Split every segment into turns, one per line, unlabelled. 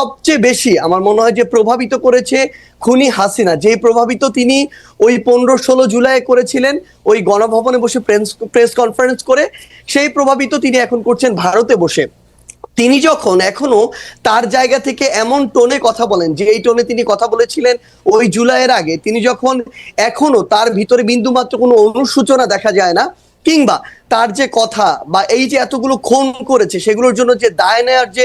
সবচেয়ে বেশি আমার মনে হয় যে প্রভাবিত করেছে খুনি হাসিনা। যেই প্রভাবিত তিনি ওই পনেরো ষোলো জুলাই করেছিলেন, ওই গণভবনে বসে প্রেস কনফারেন্স করে, সেই প্রভাবিত তিনি এখন করছেন ভারতে বসে। তিনি যখন এখনও তার জায়গা থেকে এমন টোনে কথা বলেন, যে এই টোনে তিনি কথা বলেছিলেন ওই জুলাইয়ের আগে, তিনি যখন এখনও তার ভিতরে বিন্দুমাত্র কোনো অনুসূচনা দেখা যায় না, কিংবা তার যে কথা বা এই যে এতগুলো খুন করেছে, সেগুলোর জন্য যে দায় নেওয়ার যে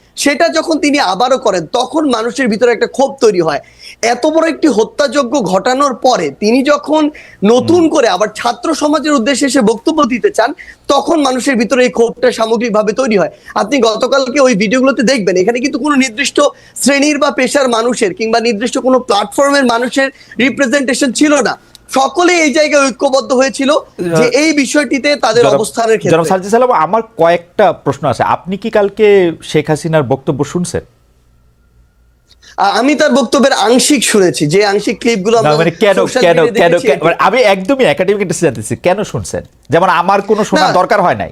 সেটা যখন তিনি আবারও করেন, তখন মানুষের ভিতরে একটা ক্ষোভ তৈরি হয়। এত বড় একটি হত্যাযজ্ঞ ঘটানোর পরে তিনি যখন নতুন করে আবার ছাত্র সমাজের উদ্দেশ্যে এসে বক্তব্য দিতে চান, তখন মানুষের ভিতরে এই ক্ষোভটা সামগ্রিকভাবে তৈরি হয়। আপনি গতকালকে ওই ভিডিওগুলোতে দেখবেন, এখানে কিন্তু কোনো নির্দিষ্ট শ্রেণির বা পেশার মানুষের কিংবা নির্দিষ্ট কোনো প্ল্যাটফর্মের মানুষের রিপ্রেজেন্টেশন ছিল না। সকলে এই জায়গায় ঐক্যবদ্ধ হয়েছিল যে এই বিষয়টিতে তাদের অবস্থানের ক্ষেত্রে।
সালজি সালাম আমার কয়েকটা প্রশ্ন আছে। আপনি কি কালকে শেখ হাসিনার বক্তব্য শুনছেন?
আমি তার বক্তব্যের আংশিক শুনেছি। যে আংশিক ক্লিপগুলো গুলো
মানে কেন কেন কেন মানে আমি একদমই একাডেমিক জানতেছি কেন শুনছেন? যেমন আমার কোনো শোনার দরকার হয় নাই।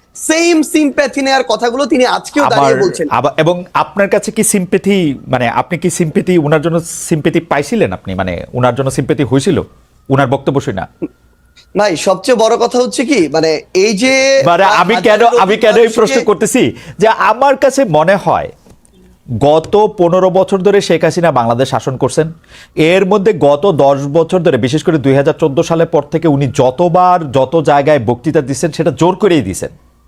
সেম সিম্প্যাথি নেওয়ার কথাগুলো তিনি আজকেও দাঁড়িয়ে বলছেন।
এবং আপনার কাছে কি সিম্পেথি মানে আপনি কি সিম্পেথি ওনার জন্য সিম্পেথি পাইছিলেন আপনি? মানে ওনার জন্য সিম্পেথি হয়েছিল ওনার বক্তব্য শুনে
ভাই সবচেয়ে বড় কথা হচ্ছে কি মানে এই যে
মানে আমি কেন আমি কেন এই প্রশ্ন করতেছি? যে আমার কাছে মনে হয় গত পনেরো বছর ধরে শেখ হাসিনা বাংলাদেশ শাসন করছেন। এর মধ্যে গত দশ বছর ধরে বিশেষ করে দুই হাজার চোদ্দ সালের পর থেকে উনি যতবার যত জায়গায় বক্তৃতা দিচ্ছেন সেটা জোর করেই দিছেন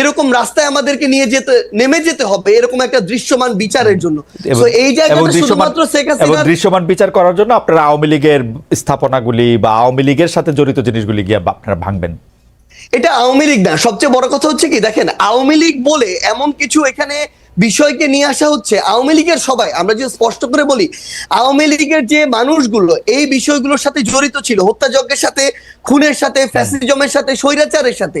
এরকম রাস্তায় আমাদেরকে নিয়ে যেতে নেমে যেতে হবে এরকম একটা দৃশ্যমান বিচারের জন্য। এই
এবং
জায়গাটা
দৃশ্যমান
শুধুমাত্র শেখ
এবং দৃশ্যমান বিচার করার জন্য আপনারা আওয়ামী লীগের স্থাপনাগুলি বা আওয়ামী লীগের সাথে জড়িত জিনিসগুলি গিয়ে আপনারা ভাঙবেন।
এটা আওয়ামী লীগ না সবচেয়ে বড় কথা হচ্ছে কি দেখেন আওয়ামী লীগ বলে এমন কিছু এখানে বিষয়কে নিয়ে আসা হচ্ছে আওয়ামী লীগের সবাই আমরা যে স্পষ্ট করে বলি আওয়ামী লীগের যে মানুষগুলো এই বিষয়গুলোর সাথে জড়িত ছিল হত্যাযজ্ঞের সাথে খুনের সাথে ফ্যাসিজমের সাথে স্বৈরাচারের সাথে।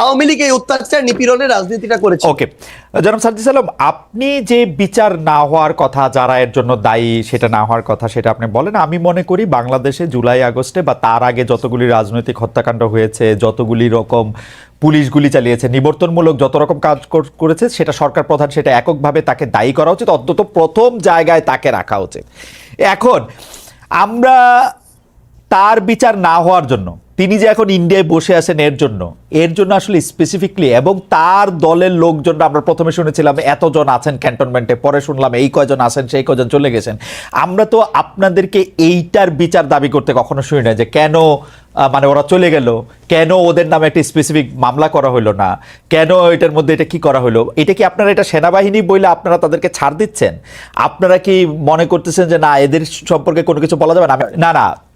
আওয়ামী লীগ এই অত্যাচার নিপীড়নের রাজনীতিটা করেছে।
ওকে, জনাব সার্জিস আলম আপনি যে বিচার না হওয়ার কথা, যারা এর জন্য দায়ী সেটা না হওয়ার কথা সেটা আপনি বলেন, আমি মনে করি বাংলাদেশে জুলাই আগস্টে বা তার আগে যতগুলি রাজনৈতিক হত্যাকাণ্ড হয়েছে, যতগুলি রকম পুলিশ গুলি চালিয়েছে, নিবর্তনমূলক যত রকম কাজ করেছে, সেটা সরকার প্রধান সেটা এককভাবে তাকে দায়ী করা উচিত, অন্তত প্রথম জায়গায় তাকে রাখা উচিত। এখন, আমরা তার বিচার না হওয়ার জন্য তিনি যে এখন ইন্ডিয়ায় বসে আছেন এর জন্য এর জন্য আসলে স্পেসিফিকলি এবং তার দলের লোকজন আমরা প্রথমে শুনেছিলাম এতজন আছেন ক্যান্টনমেন্টে পরে শুনলাম এই কয়জন আছেন, সেই কয়জন চলে গেছেন। আমরা তো আপনাদেরকে এইটার বিচার দাবি করতে কখনো শুনি না যে কেন মানে ওরা চলে গেল, কেন ওদের নামে একটা স্পেসিফিক মামলা করা হলো না, কেন এটার মধ্যে এটা কি করা হলো, এটা কি আপনারা এটা সেনাবাহিনী বলে আপনারা তাদেরকে ছাড় দিচ্ছেন? আপনারা কি মনে করতেছেন যে না, এদের সম্পর্কে কোনো কিছু বলা যাবে না? না না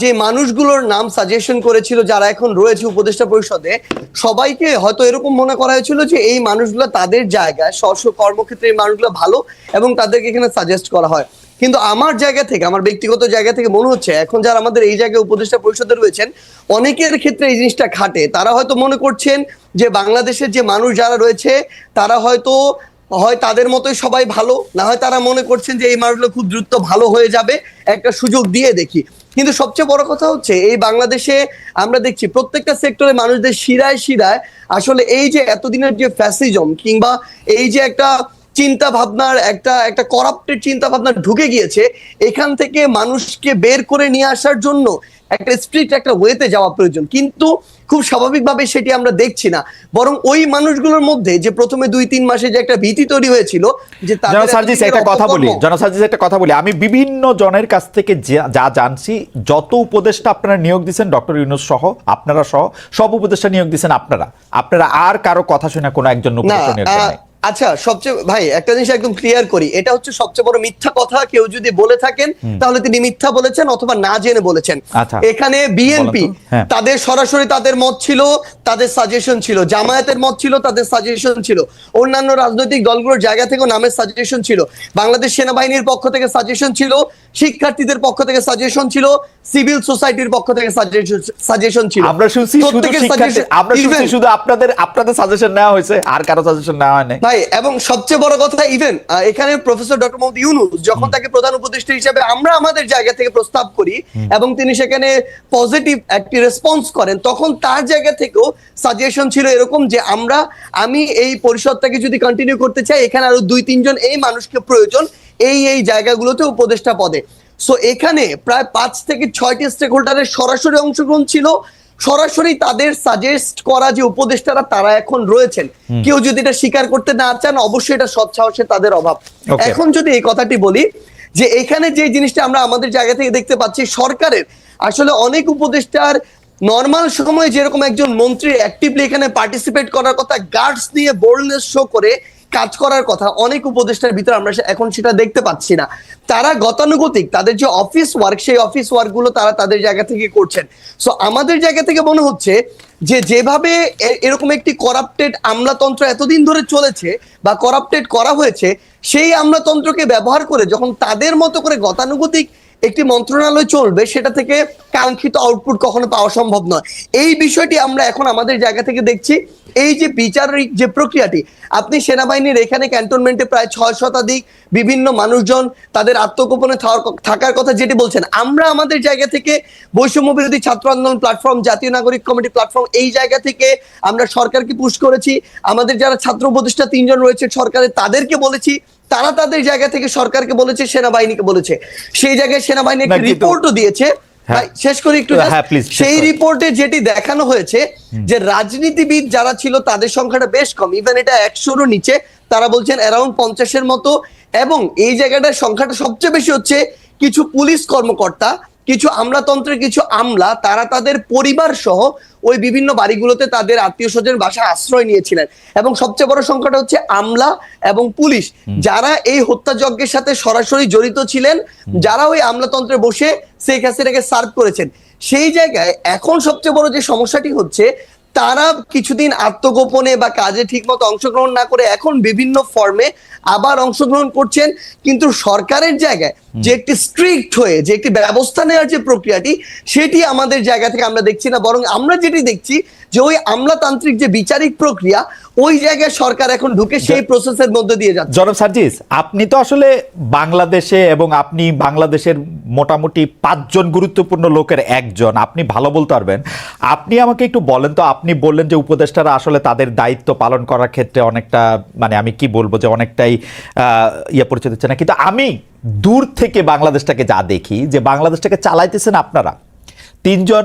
যে মানুষগুলোর নাম সাজেশন করেছিল, যারা এখন রয়েছে উপদেষ্টা পরিষদে, সবাইকে হয়তো এরকম মনে করা হয়েছিল যে এই মানুষগুলো তাদের জায়গায়, স্ব স্ব কর্মক্ষেত্রে এই মানুষগুলো ভালো এবং তাদেরকে এখানে সাজেস্ট করা হয়। কিন্তু আমার জায়গা থেকে, আমার ব্যক্তিগত জায়গা থেকে মনে হচ্ছে, এখন যারা আমাদের এই জায়গায় উপদেষ্টা পরিষদে রয়েছেন, অনেকের ক্ষেত্রে এই জিনিসটা খাটে। তারা হয়তো মনে করছেন যে বাংলাদেশের যে মানুষ যারা রয়েছে, তারা হয়তো, হয় তাদের মতোই সবাই ভালো, না হয় তারা মনে করছেন যে এই মানুষগুলো খুব দ্রুত ভালো হয়ে যাবে। একটা সুযোগ দিয়ে দেখি। কিন্তু সবচেয়ে বড় কথা হচ্ছে, এই বাংলাদেশে আমরা দেখছি প্রত্যেকটা সেক্টরে মানুষদের শিরায় শিরায় আসলে এই যে এতদিনের যে ফ্যাসিজম কিংবা এই যে একটা চিন্তা ভাবনার একটা একটা করাপ্টেড চিন্তা ভাবনা ঢুকে গিয়েছে, এখান থেকে মানুষকে বের করে নিয়ে আসার জন্য একটা স্ট্রিক্ট একটা ওয়েতে যাওয়া প্রয়োজন। কিন্তু খুব স্বাভাবিকভাবে সেটি আমরা দেখছি না। বরং ওই মানুষগুলোর মধ্যে যে প্রথমে দুই তিন মাসে যে একটা ভীতি তৈরি হয়েছিল যে তাদের
জনাব সার্জিস
এতদিনের
একটা কথা বলি।
অপকর্ম-
জনাব সার্জিস একটা কথা বলি। আমি বিভিন্ন জনের কাছ থেকে যা- জানছি যত উপদেষ্টা আপনারা নিয়োগ দিচ্ছেন ডক্টর ইউনুস সহ আপনারা সহ সব উপদেষ্টা নিয়োগ দিচ্ছেন আপনারা। আপনারা আর কারও কথা শুনে কোনো একজন উপদেষ্টা নিয়োগ দেন।
আচ্ছা সবচেয়ে ভাই একটা জিনিস একদম ক্লিয়ার করি এটা হচ্ছে সবচেয়ে বড় মিথ্যা কথা কেউ যদি বলে থাকেন তাহলে তিনি মিথ্যা বলেছেন অথবা না জেনে বলেছেন।
আচ্ছা।
এখানে বিএনপি
হ্যাঁ।
তাদের সরাসরি তাদের মত ছিল তাদের সাজেশন ছিল জামায়াতের মত ছিল তাদের সাজেশন ছিল। অন্যান্য রাজনৈতিক দলগুলোর জায়গা থেকে নামের সাজেশন ছিল। বাংলাদেশ সেনাবাহিনীর পক্ষ থেকে সাজেশন ছিল শিক্ষার্থীদের পক্ষ থেকে সাজেশন ছিল সিভিল সোসাইটির পক্ষ থেকে সাজেশন ছিল।
আমরা শুনছি আমরা শুনছি শুধু আপনাদের আপনাদের সাজেশন নেওয়া হয়েছে আর কারও সাজেশন নেওয়া হয় নাই
ভাই এবং সবচেয়ে বড় কথা ইভেন এখানে প্রফেসর ডক্টর মোহাম্মদ ইউনুস যখন তাকে প্রধান উপদেষ্টা হিসেবে আমরা আমাদের জায়গা থেকে প্রস্তাব করি এবং তিনি সেখানে পজিটিভ একটি রেসপন্স করেন তখন তার জায়গা থেকেও সাজেশন ছিল এরকম যে আমরা আমি এই পরিষদটাকে যদি কন্টিনিউ করতে চাই এখানে আরও দুই তিনজন এই মানুষকে প্রয়োজন এই এই জায়গাগুলোতে উপদেষ্টা পদে। সো এখানে প্রায় পাঁচ থেকে ছয়টি স্টেক হোল্ডারের সরাসরি অংশগ্রহণ ছিল। সরাসরি তাদের সাজেস্ট করা যে উপদেষ্টারা তারা এখন রয়েছেন। কেউ যদি এটা স্বীকার করতে না চান অবশ্যই এটা সৎসাহসে তাদের অভাব। এখন যদি এই কথাটি বলি যে এখানে যে জিনিসটা আমরা আমাদের জায়গা থেকে দেখতে পাচ্ছি সরকারের আসলে অনেক উপদেষ্টার নর্মাল সময়ে যেরকম একজন মন্ত্রী অ্যাক্টিভলি এখানে পার্টিসিপেট করার কথা গার্ডস নিয়ে বোল্ডনেস শো করে কাজ করার কথা অনেক উপদেষ্টার ভিতরে আমরা এখন সেটা দেখতে পাচ্ছি না। তারা গতানুগতিক, তাদের যে অফিস ওয়ার্ক সেই অফিস ওয়ার্কগুলো তারা তাদের জায়গা থেকে করছেন। সো আমাদের জায়গা থেকে মনে হচ্ছে যে যেভাবে এরকম একটি করাপ্টেড আমলাতন্ত্র এতদিন ধরে চলেছে বা করাপ্টেড করা হয়েছে, সেই আমলাতন্ত্রকে ব্যবহার করে যখন তাদের মতো করে গতানুগতিক একটি মন্ত্রণালয় চলবে, সেটা থেকে কাঙ্ক্ষিত আউটপুট কখনো পাওয়া সম্ভব নয়। এই বিষয়টি আমরা এখন আমাদের জায়গা থেকে দেখছি। এই যে বিচারিক যে প্রক্রিয়াটি, আপনি সেনাবাহিনীর এখানে ক্যান্টনমেন্টে প্রায় ছয় শতাধিক বিভিন্ন মানুষজন তাদের আত্মগোপনে থাকার- কথা যেটি বলছেন। আমরা আমাদের জায়গা থেকে বৈষম্য বিরোধী ছাত্র আন্দোলন প্ল্যাটফর্ম জাতীয় নাগরিক কমিটি প্ল্যাটফর্ম এই জায়গা থেকে আমরা সরকারকে পুশ করেছি। আমাদের যারা ছাত্র উপদেষ্টা তিনজন রয়েছে সরকারের তাদেরকে বলেছি তারা তাদের জায়গা থেকে সরকারকে বলেছে সেনাবাহিনীকে বলেছে। সেই জায়গায় সেনাবাহিনী একটি রিপোর্টও দিয়েছে।
হ্যাঁ।
শেষ করি একটু।
হ্যাঁ, শেষ
সেই রিপোর্টে যেটি দেখানো হয়েছে যে রাজনীতিবিদ যারা ছিল তাদের সংখ্যাটা বেশ কম। ইভেন এটা একশোরও নিচে তারা বলছেন অ্যারাউন্ড পঞ্চাশের মতো। এবং এই জায়গাটার সংখ্যাটা সবচেয়ে বেশি হচ্ছে কিছু পুলিশ কর্মকর্তা। কিছু আমলাতন্ত্রের কিছু আমলা তারা তাদের পরিবার সহ ওই বিভিন্ন বাড়িগুলোতে তাদের আত্মীয় স্বজন বাসায় আশ্রয় নিয়েছিলেন। এবং সবচেয়ে বড় সংখ্যাটা হচ্ছে আমলা এবং পুলিশ। যারা এই হত্যাযজ্ঞের সাথে সরাসরি জড়িত ছিলেন যারা ওই আমলাতন্ত্রে বসে শেখ হাসিনাকে সার্ভ করেছেন। সেই জায়গায় এখন সবচেয়ে বড় যে সমস্যাটি হচ্ছে তারা কিছুদিন আত্মগোপনে বা কাজে ঠিকমতো অংশগ্রহণ না করে এখন বিভিন্ন ফর্মে আবার অংশগ্রহণ করছেন। কিন্তু সরকারের জায়গায় যে একটি স্ট্রিক্ট হয়ে যে একটি ব্যবস্থা নেওয়ার যে প্রক্রিয়াটি সেটি আমাদের জায়গা থেকে আমরা দেখছি না। বরং আমরা যেটি দেখছি যে ওই আমলাতান্ত্রিক যে বিচারিক প্রক্রিয়া ওই জায়গায় সরকার এখন ঢুকে সেই প্রসেসের মধ্যে দিয়ে যাচ্ছে।
জনাব সার্জিস আপনি তো আসলে বাংলাদেশে এবং আপনি বাংলাদেশের মোটামুটি পাঁচজন গুরুত্বপূর্ণ লোকের একজন আপনি ভালো বলতে পারবেন। আপনি আমাকে একটু বলেন তো আপনি বললেন যে উপদেষ্টারা আসলে তাদের দায়িত্ব পালন করার ক্ষেত্রে অনেকটা মানে আমি কি বলব যে অনেকটাই ইয়ে পরিচিত হচ্ছে না। কিন্তু আমি দূর থেকে বাংলাদেশটাকে যা দেখি যে বাংলাদেশটাকে চালাইতেছেন আপনারা। তিনজন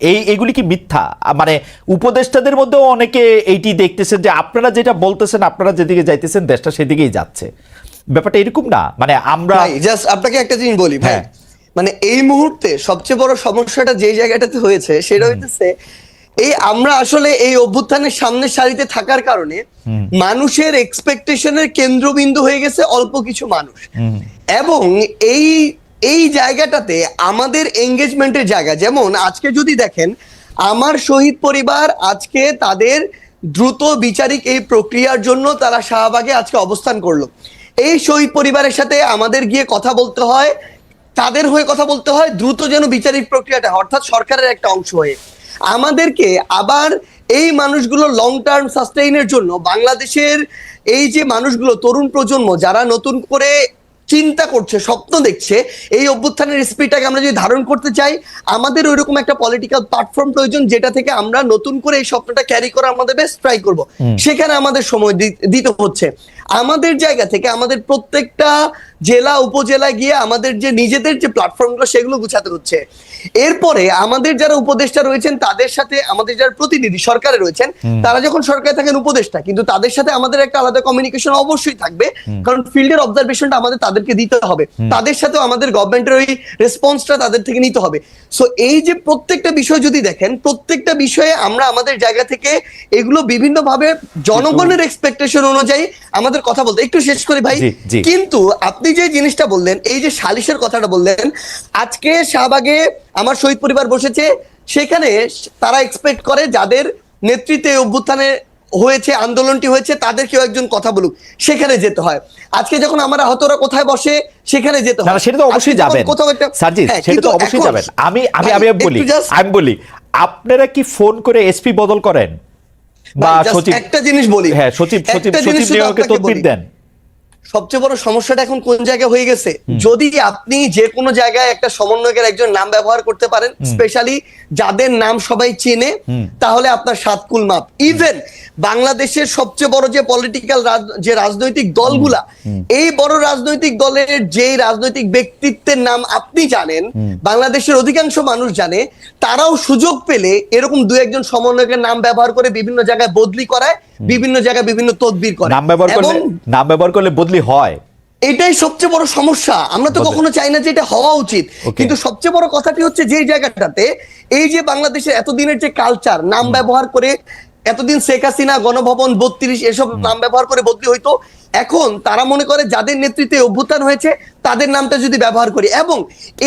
এই এগুলি কি মিথ্যা? মানে উপদেষ্টাদের মধ্যেও অনেকে এইটি দেখতেছেন যে আপনারা যেটা বলতেছেন আপনারা যেদিকে যাইতেছেন দেশটা সেদিকেই যাচ্ছে। ব্যাপারটা এরকম না। মানে আমরা
জাস্ট আপনাকে একটা জিনিস বলি ভাই।
হ্যাঁ।
মানে এই মুহূর্তে সবচেয়ে বড় সমস্যাটা যে জায়গাটাতে হয়েছে সেটা হইতেছে এই আমরা আসলে এই অভ্যুত্থানের সামনের সারিতে থাকার কারণে মানুষের এক্সপেকটেশনের কেন্দ্রবিন্দু হয়ে গেছে অল্প কিছু মানুষ। এবং এই এই জায়গাটাতে আমাদের এঙ্গেজমেন্টের জায়গা। যেমন আজকে যদি দেখেন, আমার শহীদ পরিবার আজকে তাদের দ্রুত বিচারিক এই প্রক্রিয়ার জন্য তারা শাহবাগে আজকে অবস্থান করল। এই শহীদ পরিবারের সাথে আমাদের গিয়ে কথা বলতে হয়, তাদের হয়ে কথা বলতে হয়, দ্রুত যেন বিচারিক প্রক্রিয়াটা অর্থাৎ সরকারের একটা অংশ হয়ে। আমাদেরকে আবার এই মানুষগুলো লং টার্ম সাস্টেইনের জন্য, বাংলাদেশের এই যে মানুষগুলো, তরুণ প্রজন্ম, যারা নতুন করে চিন্তা করছে স্বপ্ন দেখছে এই অভ্যুত্থানের স্পিডটাকে আমরা যদি ধারণ করতে চাই আমাদের ওই রকম একটা পলিটিক্যাল প্ল্যাটফর্ম প্রয়োজন যেটা থেকে আমরা নতুন করে এই স্বপ্নটা ক্যারি করা আমাদের বেস্ট ট্রাই করব। সেখানে আমাদের সময় দিতে হচ্ছে। আমাদের জায়গা থেকে আমাদের প্রত্যেকটা জেলা উপজেলায় গিয়ে আমাদের যে নিজেদের যে প্ল্যাটফর্মগুলো সেগুলো গুছাতে হচ্ছে। এরপরে আমাদের যারা উপদেষ্টা রয়েছেন তাদের সাথে আমাদের যারা প্রতিনিধি সরকারে রয়েছেন তারা যখন সরকারে থাকেন উপদেষ্টা কিন্তু তাদের সাথে আমাদের একটা আলাদা কমিউনিকেশন অবশ্যই থাকবে। কারণ ফিল্ডের অবজারভেশনটা আমাদের তাদেরকে দিতে হবে। তাদের সাথেও আমাদের গভর্নমেন্টের ওই রেসপন্সটা তাদের থেকে নিতে হবে। সো এই যে প্রত্যেকটা বিষয় যদি দেখেন প্রত্যেকটা বিষয়ে আমরা আমাদের জায়গা থেকে এগুলো বিভিন্নভাবে জনগণের এক্সপেকটেশন অনুযায়ী আমাদের কথা বলতে একটু শেষ করি ভাই। কিন্তু আপনি যে জিনিসটা বললেন এই যে সালিশের কথাটা বললেন আজকে শাহবাগে আমার শহীদ পরিবার বসেছে সেখানে তারা এক্সপেক্ট করে যাদের নেতৃত্বে অভ্যুত্থানে হয়েছে আন্দোলনটি হয়েছে তাদের কেউ একজন কথা বলুক সেখানে যেতে হয়। আজকে যখন আমার আহতরা কোথায় বসে সেখানে যেতে হয়।
সেটা তো অবশ্যই যাবেন।
কোথাও একটা
সার্জিস
হ্যাঁ,
সেটা তো অবশ্যই যাবেন। আমি আমি আমি বলি আমি বলি আপনারা কি ফোন করে এসপি বদল করেন? বা সচিব
একটা জিনিস বলি।
হ্যাঁ সচিব সচিব সচিব দেন।
সবচেয়ে বড় সমস্যাটা এখন কোন জায়গায় হয়ে গেছে? যদি আপনি যে কোনো জায়গায় একটা সমন্বয়কের একজন নাম ব্যবহার করতে পারেন স্পেশালি যাদের নাম সবাই চেনে তাহলে আপনার সাতকুল মাপ। ইভেন বাংলাদেশের সবচেয়ে বড় যে পলিটিক্যাল যে রাজনৈতিক দলগুলা এই বড় রাজনৈতিক দলের যেই রাজনৈতিক ব্যক্তিত্বের নাম আপনি জানেন বাংলাদেশের অধিকাংশ মানুষ জানে তারাও সুযোগ পেলে এরকম দু একজন সমন্বয়কের নাম ব্যবহার করে বিভিন্ন জায়গায় বদলি করায় বিভিন্ন জায়গায় বিভিন্ন তদবির করে।
নাম ব্যবহার করলে নাম ব্যবহার করলে বদলি হয়।
এটাই সবচেয়ে বড় সমস্যা। আমরা তো কখনো চাই না যে এটা হওয়া উচিত। কিন্তু সবচেয়ে বড় কথাটি হচ্ছে যে জায়গাটাতে এই যে বাংলাদেশের এতদিনের যে কালচার নাম ব্যবহার করে এতদিন শেখ হাসিনা গণভবন বত্রিশ এসব নাম ব্যবহার করে বদলি হইতো এখন তারা মনে করে যাদের নেতৃত্বে অভ্যুত্থান হয়েছে তাদের নামটা যদি ব্যবহার করি। এবং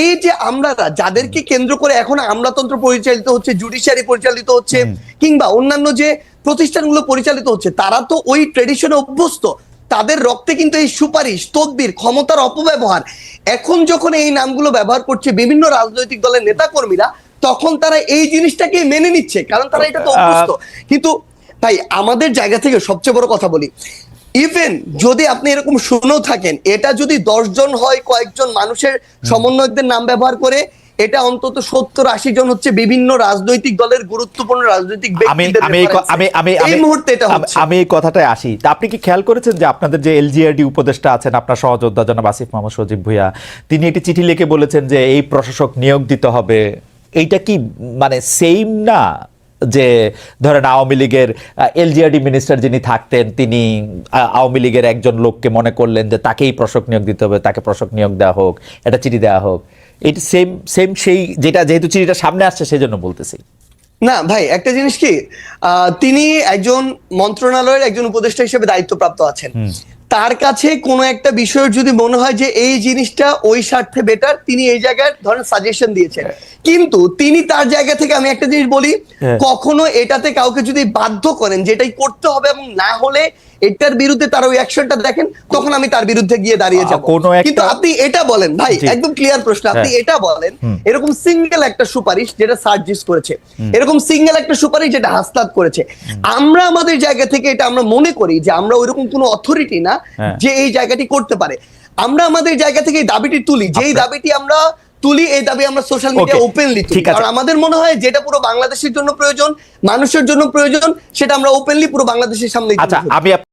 এই যে আমরা যাদেরকে কেন্দ্র করে এখন আমলাতন্ত্র পরিচালিত হচ্ছে জুডিশিয়ারি পরিচালিত হচ্ছে কিংবা অন্যান্য যে প্রতিষ্ঠানগুলো পরিচালিত হচ্ছে তারা তো ওই ট্রেডিশনে অভ্যস্ত। তাদের রক্তে কিন্তু এই সুপারিশ তদবির ক্ষমতার অপব্যবহার এখন যখন এই নামগুলো ব্যবহার করছে বিভিন্ন রাজনৈতিক দলের নেতাকর্মীরা তখন তারা এই জিনিসটাকে মেনে নিচ্ছে কারণ তারা এটা তো অভ্যস্ত। কিন্তু তাই আমাদের জায়গা থেকে সবচেয়ে বড় কথা বলি ইভেন যদি আপনি এরকম শুনেও থাকেন এটা যদি দশজন হয় কয়েকজন মানুষের সমন্বয়কদের নাম ব্যবহার করে এটা অন্তত সত্তর আশি জন হচ্ছে বিভিন্ন রাজনৈতিক দলের গুরুত্বপূর্ণ রাজনৈতিক
আমি আমি এই ক- আমি আমি
এই মুহূর্তে এটা
আমি- আমি এই কথাটায় আসি। তা আপনি কি খেয়াল করেছেন যে আপনাদের যে এলজিআরডি উপদেষ্টা আছেন আপনার সহযোদ্ধা জনাব আসিফ মোহাম্মদ সজীব ভুইয়া তিনি একটি চিঠি লিখে বলেছেন যে এই প্রশাসক নিয়োগ দিতে হবে। এইটা কি মানে সেম না যে ধরেন আওয়ামী লীগের এলজিআরডি মিনিস্টার যিনি থাকতেন তিনি আওয়ামী লীগের একজন লোককে মনে করলেন যে তাকেই প্রশাসক নিয়োগ দিতে হবে তাকে প্রশাসক নিয়োগ দেওয়া হোক এটা চিঠি দেওয়া হোক। এটি সেম সেম সেই যেটা যেহেতু চিঠিটা সামনে আসছে সেই জন্য বলতেছি।
না ভাই একটা জিনিস কি? তিনি একজন মন্ত্রণালয়ের একজন উপদেষ্টা হিসেবে দায়িত্বপ্রাপ্ত আছেন। তার কাছে কোনো একটা বিষয়ের যদি মনে হয় যে এই জিনিসটা ওই স্বার্থে বেটার তিনি এই জায়গায় ধরেন সাজেশন দিয়েছেন। কিন্তু তিনি তার জায়গা থেকে আমি একটা জিনিস বলি
হ্যাঁ।
কখনো এটাতে কাউকে যদি বাধ্য করেন যেটাই করতে হবে এবং না হলে এটার বিরুদ্ধে তার ওই অ্যাকশনটা দেখেন তখন আমি তার বিরুদ্ধে গিয়ে দাঁড়িয়ে যাব। কিন্তু আপনি এটা বলেন ভাই একদম ক্লিয়ার প্রশ্ন আপনি
হ্যাঁ।
এটা বলেন এরকম সিঙ্গেল একটা সুপারিশ যেটা সার্জিস করেছে এরকম সিঙ্গেল একটা সুপারিশ যেটা হাসনাত করেছে আমরা আমাদের জায়গা থেকে এটা আমরা মনে করি যে আমরা ওইরকম কোনো অথরিটি না
হ্যাঁ।
যে এই জায়গাটি করতে পারে। আমরা আমাদের জায়গা থেকে এই দাবিটি তুলি যেই দাবিটি আমরা তুলি এই দাবি আমরা সোশ্যাল মিডিয়া ওপেনলি তুলি। কারণ আমাদের মনে হয় যেটা পুরো বাংলাদেশের জন্য প্রয়োজন মানুষের জন্য প্রয়োজন সেটা আমরা ওপেনলি পুরো বাংলাদেশের সামনে
আচ্ছা আমি